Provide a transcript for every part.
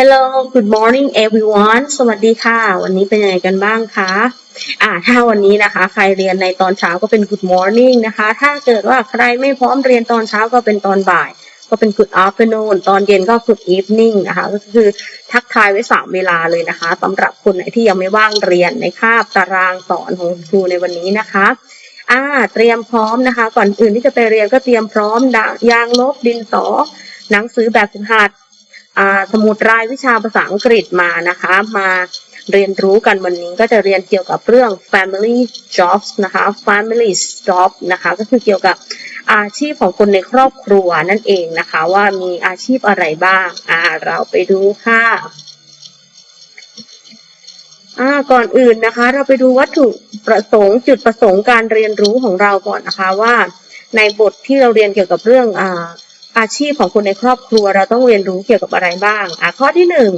Hello good morning everyone สวัสดีค่ะ วันนี้เป็นยังไงกันบ้างคะอ่าถ้าวันนี้นะคะ ใครเรียนในตอนเช้าก็เป็น good morning นะคะ ถ้าเกิดว่าใครไม่พร้อมเรียนตอนเช้าก็เป็นตอนบ่าย ก็เป็น good afternoon ตอนเย็นก็ good evening นะคะ ก็คือทักทายไว้สามเวลาเลยนะคะสำหรับคนไหนที่ยังไม่ว่างเรียนในคาบตารางสอนของครูในวันนี้นะคะอ่าเตรียมพร้อมนะคะ ก่อนอื่นที่จะไปเรียนก็เตรียมพร้อมดยางลบดินสอหนังสือแบบฝึกหัด สมุดรายวิชาภาษาอังกฤษมานะคะ มาเรียนรู้กันวันนี้ก็จะเรียนเกี่ยวกับเรื่อง family jobs นะคะ family job นะคะก็คือเกี่ยวกับอาชีพของคนในครอบครัวนั่นเองนะคะ ว่ามีอาชีพอะไรบ้างอ่าเราไปดูค่ะอ่าก่อนอื่นนะคะ เราไปดูวัตถุประสงค์จุดประสงค์การเรียนรู้ของเราก่อนนะคะว่า ในบทที่เราเรียนเกี่ยวกับเรื่องอ่า อาชีพของคนในครอบครัวเราต้องเรียนรู้เกี่ยวกับอะไรบ้างอะข้อที่หนึ่ง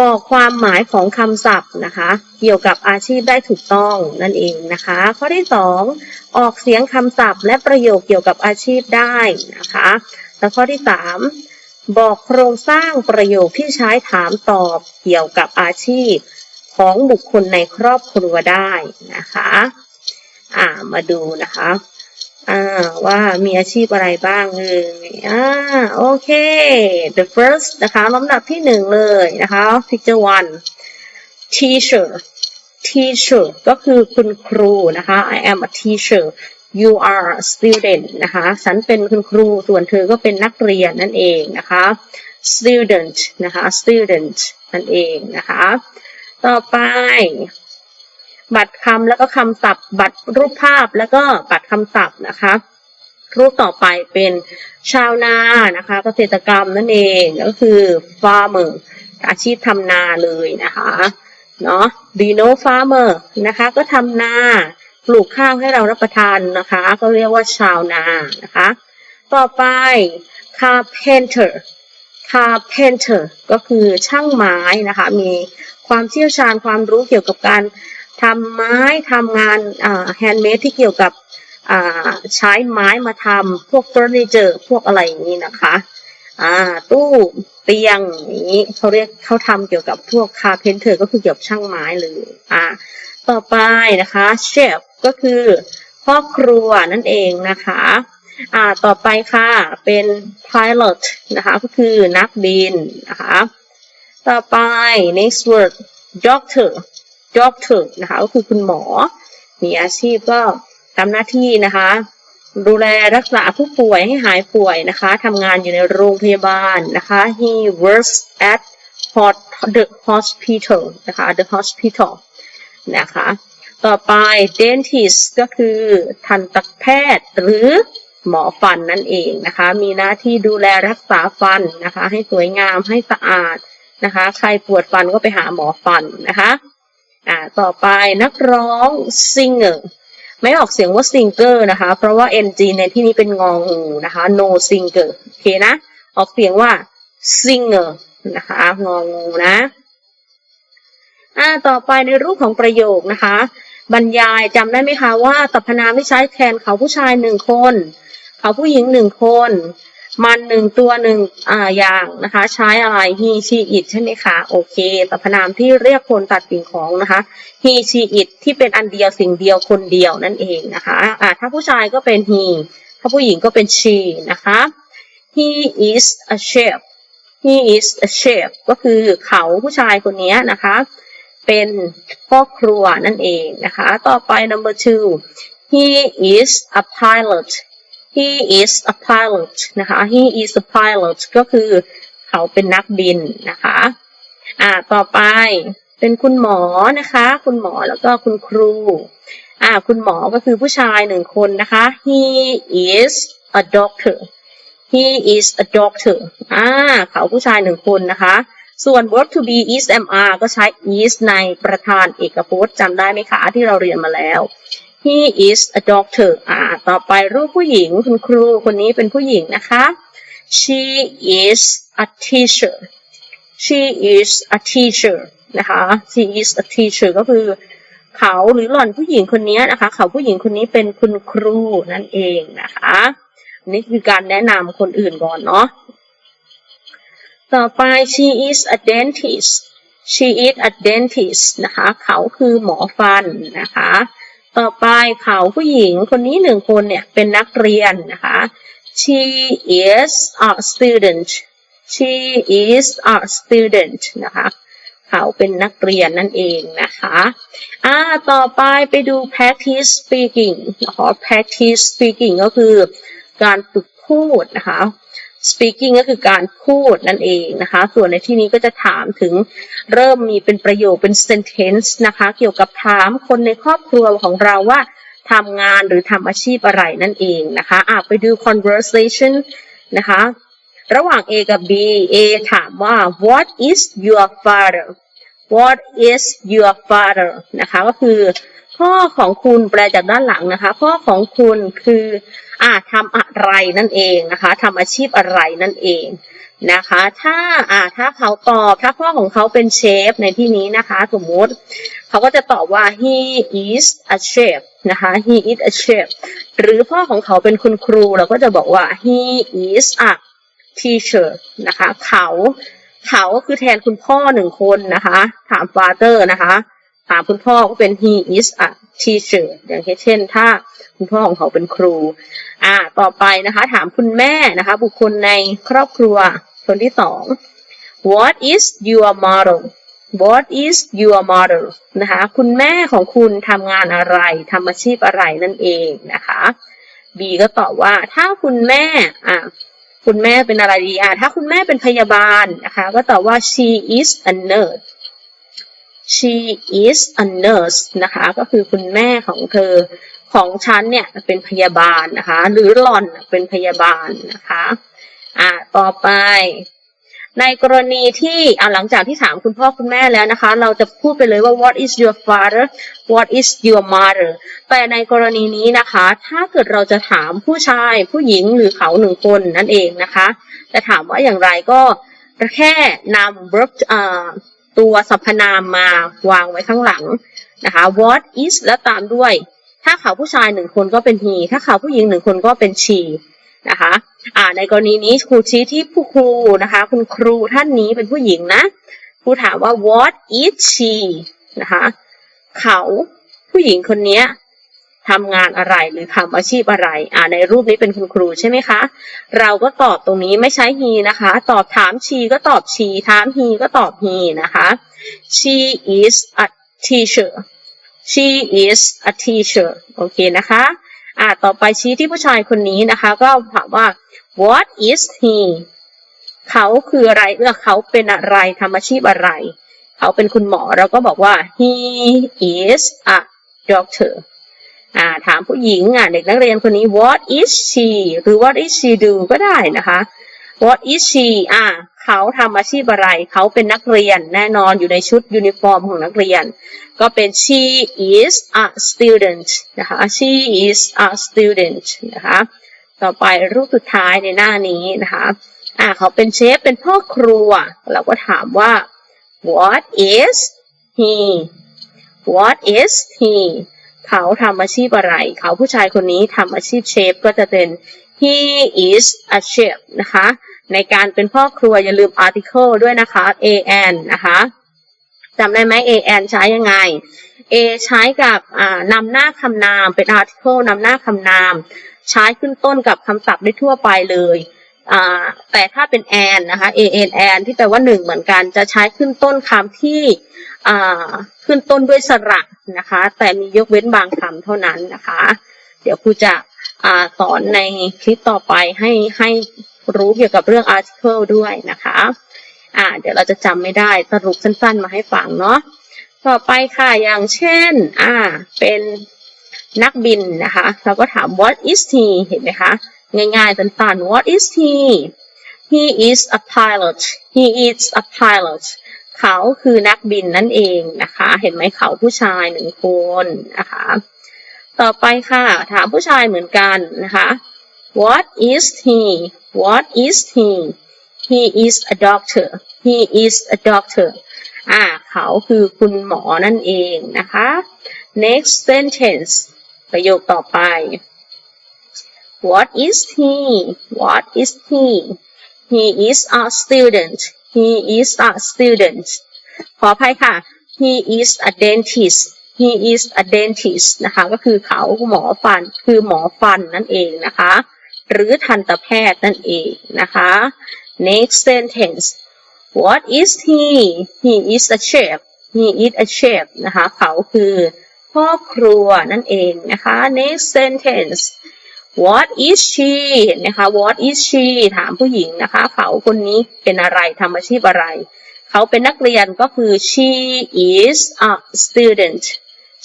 บอกความหมายของคำศัพท์นะคะ เกี่ยวกับอาชีพได้ถูกต้องนั่นเองนะคะ ข้อที่สองออกเสียงคำศัพท์และประโยคเกี่ยวกับอาชีพได้นะคะแล้วข้อที่สามบอกโครงสร้างประโยคที่ใช้ถามตอบเกี่ยวกับอาชีพของบุคคลในครอบครัวได้นะคะ อ่ามาดูนะคะ อ่าว่ามีอาชีพอะไรบ้างเอ่ยอ่าโอเค the first นะคะลำดับที่หนึ่งเลยนะคะ picture one teacher teacher ก็คือคุณครูนะคะ I am a teacher you are a student นะคะ ฉันเป็นคุณครู ส่วนเธอก็เป็นนักเรียนนั่นเองนะคะ student นะคะ student นั่นเองนะคะ ต่อไป บัตรคำแล้วก็คำศัพท์ บัตรรูปภาพแล้วก็บัตรคำศัพท์นะคะ รูปต่อไปเป็นชาวนานะคะ เกษตรกรรมนั่นเองก็คือ farmer อาชีพทำนาเลยนะคะเนาะ do you know farmer นะคะก็ทำนาปลูกข้าวให้เรารับประทานนะคะ ก็เรียกว่าชาวนานะคะ ต่อไป carpenter carpenter ก็คือช่างไม้นะคะ มีความเชี่ยวชาญความรู้เกี่ยวกับการ ทำไม้ทำงานแฮนด์เมดที่เกี่ยวกับใช้ไม้มาทำพวกเฟอร์นิเจอร์พวกอะไรอย่างนี้นะคะตู้เตียงอย่างนี้เขาเรียกเขาทำเกี่ยวกับพวกคาเพนเตอร์ก็คือเกี่ยวกับช่างไม้เลยอ่าต่อไปนะคะเชฟก็คือพ่อครัวนั่นเองนะคะอ่าต่อไปค่ะเป็น pilot นะคะก็คือนักบินนะคะต่อไป next word doctor doctor นะคะก็คือคุณหมอ มีอาชีพก็ทำหน้าที่นะคะ ดูแลรักษาผู้ป่วยให้หายป่วยนะคะทำงานอยู่ในโรงพยาบาลนะคะ he works at the hospital นะคะ the hospital นะคะ ต่อไป dentist ก็คือทันตแพทย์หรือหมอฟันนั่นเองนะคะ มีหน้าที่ดูแลรักษาฟันนะคะ ให้สวยงามให้สะอาดนะคะ ใครปวดฟันก็ไปหาหมอฟันนะคะ อ่าต่อไปนักร้อง singer ไม่ออกเสียงว่า singer นะคะ เพราะว่า ng ในที่นี้เป็นงองูนะคะ no singer โอเคนะ ออกเสียงว่า singer นะคะงองูนะอ่าต่อไปในรูปของประโยคนะคะ บรรยายจำได้ไหมคะว่าสรรพนามที่ใช้แทนเขาผู้ชายหนึ่งคน เขาผู้หญิงหนึ่งคน มันหนึ่งตัวหนึ่งอ่าอย่างนะคะ ใช้อะไร he she it ใช่ไหมคะโอเคสรรพนามที่เรียกคนตัดสิ่งของนะคะ he she it ที่เป็นอันเดียวสิ่งเดียวคนเดียวนั่นเองนะคะอ่าถ้าผู้ชายก็เป็น he ถ้าผู้หญิงก็เป็น she นะคะ he is a chef he is a chef ก็คือเขาผู้ชายคนนี้นะคะ เป็นพ่อครัวนั่นเองนะคะ ต่อไป number two he is a pilot he is a pilot นะคะ he is a pilot ก็คือเขาเป็นนักบินนะคะ อ่า ต่อไปเป็นคุณหมอนะคะ คุณหมอแล้วก็คุณครู อ่า คุณหมอก็คือผู้ชายหนึ่งคนนะคะ he is a doctor he is a doctor อ่า เขาผู้ชายหนึ่งคนนะคะ ส่วน verb to be is am are ก็ใช้ is ในประธานเอกพจน์จำได้ไหมคะ ที่เราเรียนมาแล้ว he is a doctor อ่า ต่อไปรูปผู้หญิงคุณครูคนนี้เป็นผู้หญิงนะคะ she is a teacher she is a teacher นะคะ she is a teacher ก็คือเขาหรือหล่อนผู้หญิงคนนี้นะคะ เขาผู้หญิงคนนี้เป็นคุณครูนั่นเองนะคะนี่คือการแนะนำคนอื่นก่อนเนาะต่อไป she is a dentist she is a dentist นะคะ เขาคือหมอฟันนะคะ ต่อไปเขาผู้หญิงคนนี้หนึ่งคนเนี่ยเป็นนักเรียนนะคะ she is a student she is a student นะคะเขาเป็นนักเรียนนั่นเองนะคะอ่าต่อไปไปดู practice speaking นะคะ practice speaking ก็คือการฝึกพูดนะคะ speaking ก็คือการพูดนั่นเองนะคะ ส่วนในที่นี้ก็จะถามถึงเริ่มมีเป็นประโยคเป็น sentence นะคะ เกี่ยวกับถามคนในครอบครัวของเราว่าทำงานหรือทำอาชีพอะไรนั่นเองนะคะอะไปดู conversation นะคะ ระหว่าง A กับ B A ถามว่า what is your father what is your father นะคะ ก็คือพ่อของคุณแปลจากด้านหลังนะคะ พ่อของคุณคือ อ่าทำอะไรนั่นเองนะคะทำอาชีพอะไรนั่นเองนะคะ ถ้าอ่าถ้าเขาตอบถ้าพ่อของเขาเป็นเชฟในที่นี้นะคะ สมมติเขาก็จะตอบว่า he is a chef นะคะ he is a chef หรือพ่อของเขาเป็นคุณครูเราก็จะบอกว่า he is a teacher นะคะ เขาเขาก็คือแทนคุณพ่อหนึ่งคนนะคะ ถาม father นะคะ ถามคุณพ่อก็เป็น he is a teacher อย่างเช่น ถ้าคุณพ่อของเขาเป็นครู อ่า ต่อไปนะคะ ถามคุณแม่นะคะ บุคคลในครอบครัวคนที่สอง what is your motto what is your motto นะคะ คุณแม่ของคุณทำงานอะไรทำอาชีพอะไรนั่นเองนะคะ B ก็ตอบว่าถ้าคุณแม่ อ่าคุณแม่เป็นอะไรดีอะถ้าคุณแม่เป็นพยาบาลนะคะ ก็ตอบว่า she is a nurse she is a nurse นะคะ ก็คือคุณแม่ของเธอของฉันเนี่ยเป็นพยาบาลนะคะ หรือหล่อนเป็นพยาบาลนะคะอ่าต่อไป ในกรณีที่อ่าหลังจากที่ถามคุณพ่อคุณแม่แล้วนะคะ เราจะพูดไปเลยว่า what is your father what is your mother แต่ในกรณีนี้นะคะ ถ้าเกิดเราจะถามผู้ชาย ผู้หญิงหรือเขาหนึ่งคนนั่นเองนะคะ จะถามว่าอย่างไรก็แค่นำ verb อ่า ตัวสรรพนามมาวางไว้ข้างหลังนะคะ what is และตามด้วย ถ้าเขาผู้ชายหนึ่งคนก็เป็น he ถ้าเขาผู้หญิงหนึ่งคนก็เป็น she นะคะอ่าในกรณีนี้ครูชี้ที่ผู้ครูนะคะ คุณครูท่านนี้เป็นผู้หญิงนะครูถามว่า what is she นะคะ เขาผู้หญิงคนนี้ ทำงานอะไรหรือทำอาชีพอะไร อ่าในรูปนี้เป็นคุณครูใช่ไหมคะ เราก็ตอบตรงนี้ไม่ใช้ he นะคะ ตอบถาม she ก็ตอบ she ถาม he ก็ตอบ he นะคะ she is a teacher she is a teacher โอเคนะคะ อ่าต่อไปชี้ที่ผู้ชายคนนี้นะคะ ก็ถามว่า what is he เขาคืออะไรเออเขาเป็นอะไรทำอาชีพอะไร เขาเป็นคุณหมอเราก็บอกว่า he is a doctor อ่าถามผู้หญิงอะเด็กนักเรียนคนนี้ what is she หรือ what is she do ก็ได้นะคะ what is she อ่าเขาทำอาชีพอะไร เขาเป็นนักเรียนแน่นอนอยู่ในชุดยูนิฟอร์มของนักเรียน ก็เป็น she is a student นะคะ she is a student นะคะ ต่อไปรูปสุดท้ายในหน้านี้นะคะ อ่าเขาเป็นเชฟ เป็นพ่อครัว เราก็ถามว่า what is he what is he เขาทำอาชีพอะไร เขาผู้ชายคนนี้ทำอาชีพเชฟก็จะเป็น he is a chef นะคะ ในการเป็นพ่อครัวอย่าลืม article ด้วยนะคะ an นะคะจำได้ไหม an ใช้ยังไง a ใช้กับนำหน้าคำนามเป็น article นำหน้าคำนาม ใช้ขึ้นต้นกับคำศัพท์ได้ทั่วไปเลยแต่ถ้าเป็น an นะคะ an an ที่แปลว่าหนึ่งเหมือนกัน จะใช้ขึ้นต้นคำที่ ขึ้นต้นด้วยสระนะคะ แต่มียกเว้นบางคำเท่านั้นนะคะ เดี๋ยวครูจะสอนในคลิปต่อไปให้ให้รู้เกี่ยวกับเรื่อง article ด้วยนะคะอ่าเดี๋ยวเราจะจำไม่ได้สรุปสั้นๆมาให้ฟังเนาะต่อไปค่ะอย่างเช่นอ่าเป็นนักบินนะคะ เราก็ถาม what is he เห็นไหมคะ ง่ายๆสั้นๆ what is he he is a pilot he is a pilot เขาคือนักบินนั่นเองนะคะ เห็นไหมเขาผู้ชายหนึ่งคนนะคะ ต่อไปค่ะถามผู้ชายเหมือนกันนะคะ what is he what is he he is a doctor he is a doctor อ่าเขาคือคุณหมอนั่นเองนะคะ next sentence ประโยคต่อไป what is he what is he he is a student he is a student ขออภัยค่ะ he is a dentist he is a dentist นะคะก็คือเขาหมอฟันคือหมอฟันนั่นเองนะคะ หรือทันตแพทย์นั่นเองนะคะ next sentence what is he he is a chef he is a chef นะคะเขาคือพ่อครัวนั่นเองนะคะ next sentence what is she เห็นไหมคะ what is she ถามผู้หญิงนะคะ เขาคนนี้เป็นอะไรทำอาชีพอะไร เขาเป็นนักเรียนก็คือ she is a student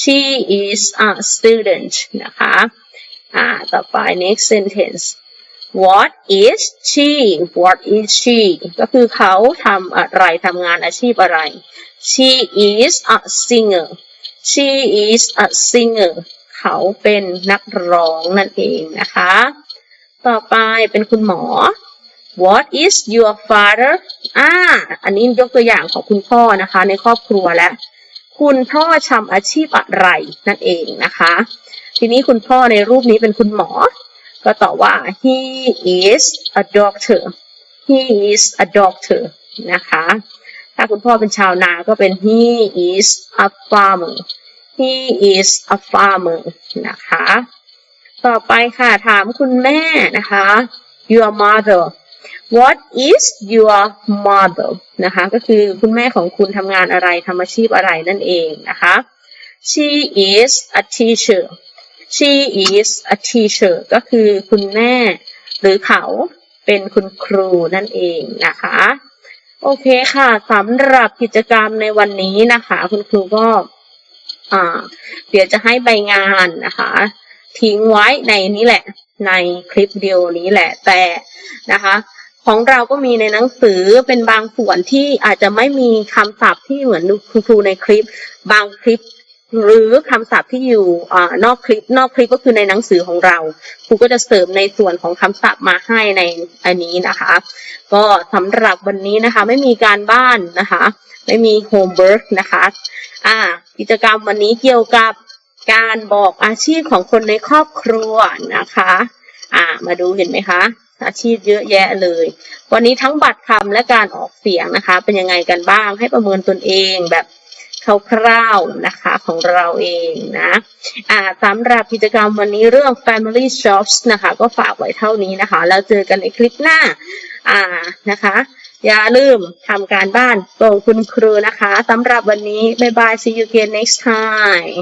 she is a student นะคะอ่าต่อไป next sentence what is she what is she ก็คือเขาทำอะไรทำงานอาชีพอะไร she is a singer she is a singer เขาเป็นนักร้องนั่นเองนะคะ ต่อไปเป็นคุณหมอ what is your father อ่า อันนี้ยกตัวอย่างของคุณพ่อนะคะ ในครอบครัวแล้วคุณพ่อทำอาชีพอะไรนั่นเองนะคะ ทีนี้คุณพ่อในรูปนี้เป็นคุณหมอ ก็ตอบว่า he is a doctor he is a doctor นะคะ ถ้าคุณพ่อเป็นชาวนาก็เป็น he is a farmer he is a farmer นะคะ ต่อไปค่ะ ถามคุณแม่นะคะ your mother what is your mother นะคะ ก็คือคุณแม่ของคุณทำงานอะไรทำอาชีพอะไรนั่นเองนะคะ she is a teacher she is a teacher ก็คือคุณแม่หรือเขาเป็นคุณครูนั่นเองนะคะ โอเคค่ะสำหรับกิจกรรมในวันนี้นะคะ คุณครูก็ อ่า เดี๋ยวจะให้ใบงานนะคะ ทิ้งไว้ในนี้แหละ ในคลิปวิดีโอนี้แหละ แต่นะคะ ของเราก็มีในหนังสือเป็นบางส่วนที่อาจจะไม่มีคำศัพท์ที่เหมือนคุณครูในคลิป บางคลิปหรือคำศัพท์ที่อยู่อนอกคลิป นอกคลิปก็คือในหนังสือของเราครูก็จะเสริมในส่วนของคำศัพท์มาให้ในอันนี้นะคะ ก็สำหรับวันนี้นะคะ ไม่มีการบ้านนะคะ ไม่มีโฮมเวิร์กนะคะ อ่า กิจกรรมวันนี้เกี่ยวกับการบอกอาชีพของคนในครอบครัวนะคะ อ่า มาดูเห็นไหมคะ อาชีพเยอะแยะเลย วันนี้ทั้งบัตรคำและการออกเสียงนะคะ เป็นยังไงกันบ้างให้ประเมินตนเองแบบคร่าวๆนะคะของเราเองนะอ่าสำหรับกิจกรรมวันนี้เรื่อง family shops นะคะ ก็ฝากไว้เท่านี้นะคะ แล้วเจอกันในคลิปหน้าอ่านะคะ อย่าลืมทำการบ้านส่งคุณครูนะคะสำหรับวันนี้ บ๊ายบาย see you again next time